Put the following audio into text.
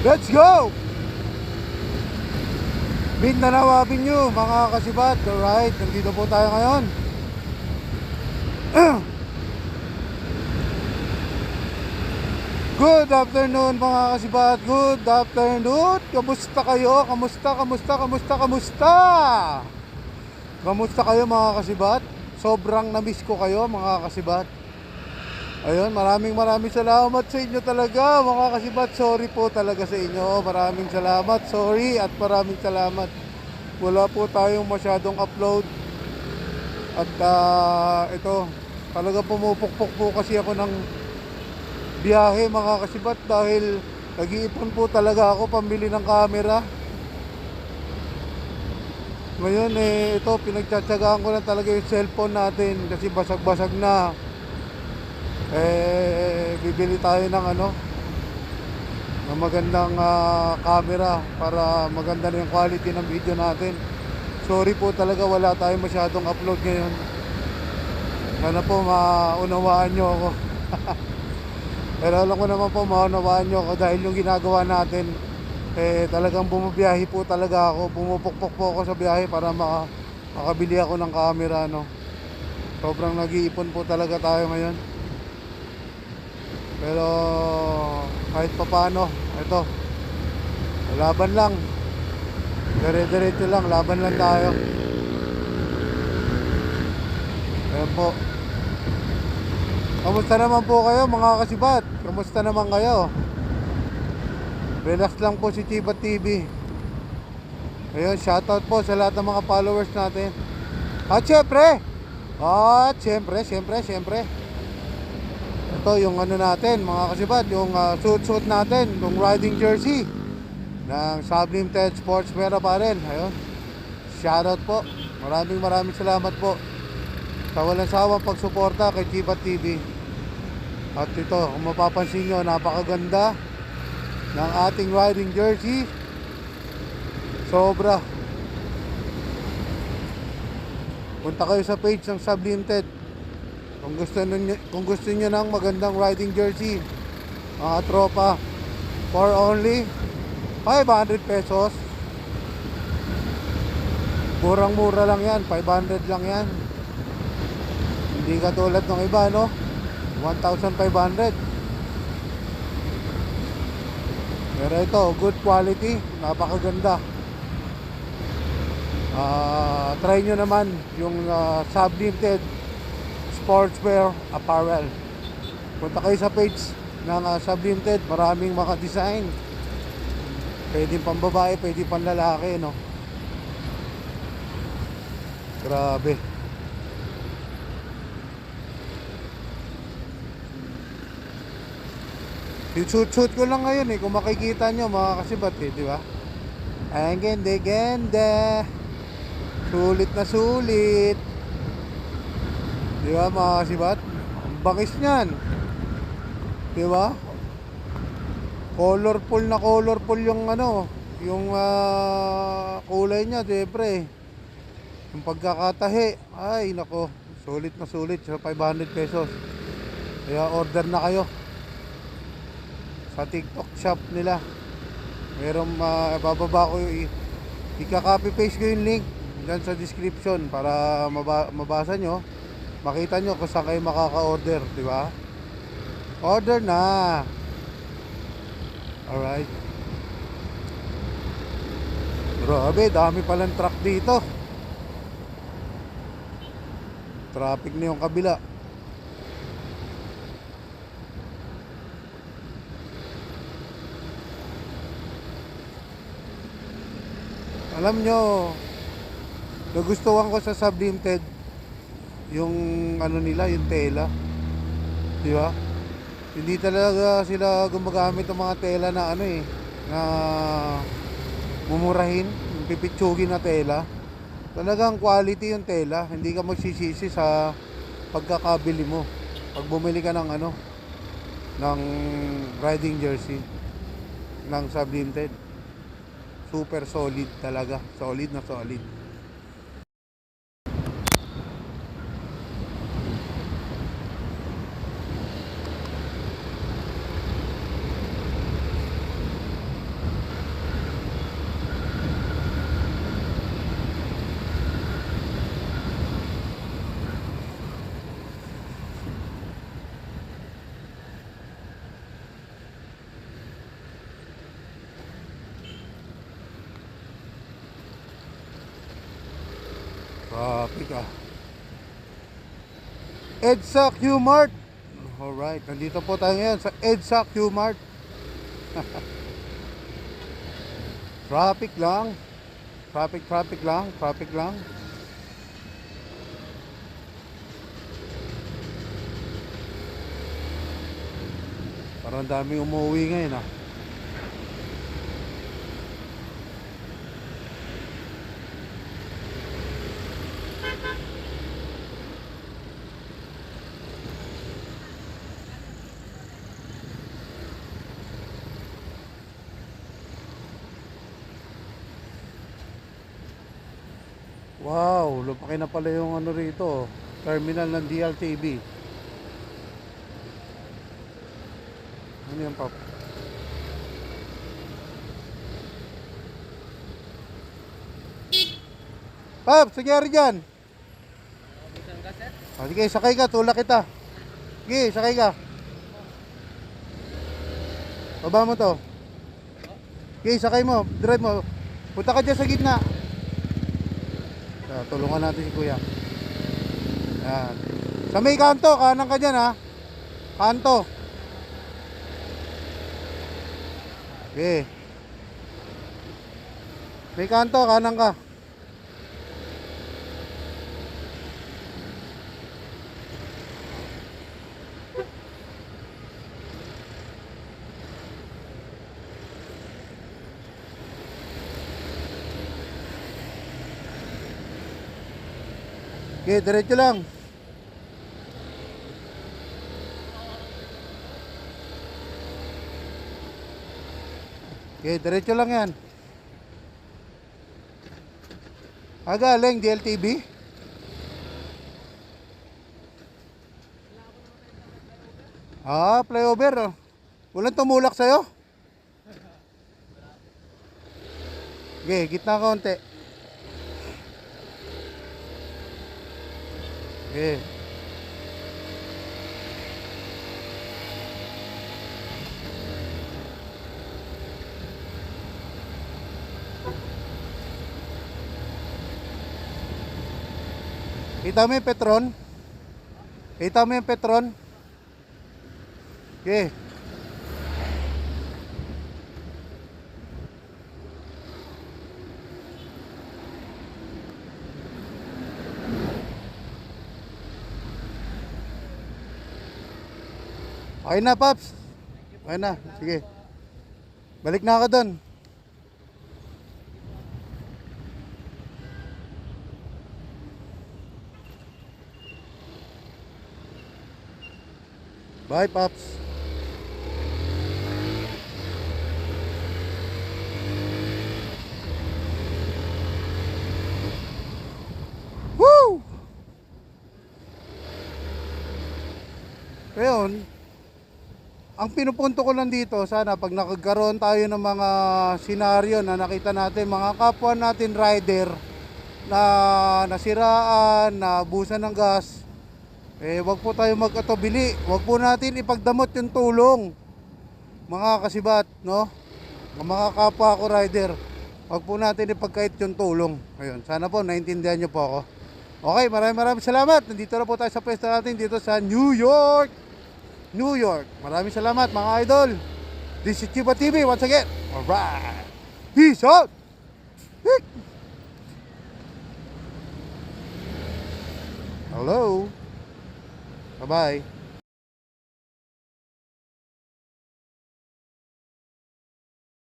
Let's go! Mindanao Avenue, mga kasibat. Alright, nandito po tayo ngayon. Good afternoon mga kasibat. Good afternoon. Kamusta kayo? Kamusta, kamusta, kamusta, kamusta? Kamusta kayo mga kasibat? Sobrang namiss ko kayo mga kasibat. Ayun, maraming maraming salamat sa inyo talaga mga kasibat. Sorry po talaga sa inyo. Maraming salamat. Sorry at maraming salamat. Wala po tayong masyadong upload. At ah, ito, talaga pumupukpok po kasi ako ng biyahe mga kasibat dahil nag-iipon po talaga ako pambili ng camera. Ngayon eh, ito pinagtsatsagaan ko na talaga yung cellphone natin kasi basag-basag na. Eh, bibili tayo ng ano, ng magandang ah, camera para maganda na yung quality ng video natin. Sorry po talaga wala tayong masyadong upload ngayon. Sana po maunawaan nyo ako. Pero alam ko naman po maunawaan nyo ako dahil yung ginagawa natin eh talagang bumabiyahe po talaga ako. Pumupukpok po ako sa biyahe para maka, makabili ako ng camera no. Sobrang nag-iipon po talaga tayo ngayon. Pero kahit papano, ito. Laban lang. Dire-diretso lang, laban lang tayo. Ayan po. Kamusta naman po kayo mga kasibat? Kamusta naman kayo? Relax lang po si Chiba TV. Ayun, shoutout po sa lahat ng mga followers natin. At syempre, at syempre, syempre, syempre. Ito yung ano natin, mga kasibat, yung uh, suit-suit natin, yung riding jersey ng Sublime Ted Sports Mera pa rin. Ayun. Shoutout po. Maraming maraming salamat po sa walang sawang pagsuporta kay Chibat TV. At ito, kung mapapansin nyo, napakaganda ng ating riding jersey. Sobra. Punta kayo sa page ng Sublime Ted. Kung gusto niyo kung gusto niyo ng magandang riding jersey, mga tropa, for only 500 pesos. Murang-mura lang yan, 500 lang yan. Hindi katulad ng iba, no? 1,500. Pero ito, good quality, napakaganda. Ah, try nyo naman yung uh, Sublimated Sportswear Apparel. Punta kayo sa page ng uh, Sublimated, maraming mga design. Pwede pang babae, pwede pang lalaki, no? Grabe. Shoot-shoot ko lang ngayon eh, kung makikita nyo mga kasibat eh, di ba? Ang ganda. Sulit na sulit. Di ba mga kasibat? Ang bangis niyan. Di ba? Colorful na colorful yung ano, yung ah, kulay niya, siyempre. Yung pagkakatahi, ay nako, sulit na sulit sa 500 pesos. Kaya order na kayo sa TikTok shop nila. Meron uh, bababa ko yung ika-copy paste ko yung link dyan sa description para maba- mabasa nyo. Makita nyo kung saan kayo makaka-order, di ba? Order na. Alright. Grabe, dami palang truck dito. Traffic na yung kabila. Alam nyo, nagustuhan ko sa Sublimated yung ano nila, yung tela. Di ba? Hindi talaga sila gumagamit ng mga tela na ano eh, na mumurahin, pipitsugin na tela. Talagang quality yung tela, hindi ka magsisisi sa pagkakabili mo. Pag bumili ka ng ano, ng riding jersey ng Sublimated super solid talaga. Solid na solid. Traffic ah. EDSA Q-Mart. Alright, nandito po tayo ngayon sa EDSA Q-Mart. traffic lang. Traffic, traffic lang. Traffic lang. Parang dami umuwi ngayon ah. Wow, lumaki na pala yung ano rito, terminal ng DLTV. Ano yan, Pap? Pap, sige rin dyan. O, sige, sakay ka, tulak kita. Sige, sakay ka. Baba mo to. Sige, sakay mo, drive mo. Punta ka dyan sa gitna. Ah, tulungan natin si Kuya. Yan. Sa may kanto, kanan ka dyan ha. Kanto. Okay. May kanto, kanan ka. Okay, diretso lang. Okay, diretso lang yan. Ah, galing, DLTV? Ah, flyover. oh. Walang tumulak sa'yo? Okay, gitna konti. Okay. Kita mo yung Petron? Kita mo yung Petron? Okay. Okay na, Paps. Okay na. Sige. Balik na ako doon. Bye, Paps. Woo! Ngayon, ang pinupunto ko lang dito, sana pag nakagkaroon tayo ng mga senaryo na nakita natin, mga kapwa natin rider na nasiraan, na busan ng gas, eh wag po tayo mag-atubili, wag po natin ipagdamot yung tulong. Mga kasibat, no? Mga kapwa ko rider, wag po natin ipagkait yung tulong. Ayun, sana po naintindihan niyo po ako. Okay, maraming maraming salamat. Nandito na po tayo sa pwesto natin dito sa New York. New York. Maraming salamat mga idol. This is Chiba TV once again. Alright. Peace out. Hello. Bye-bye.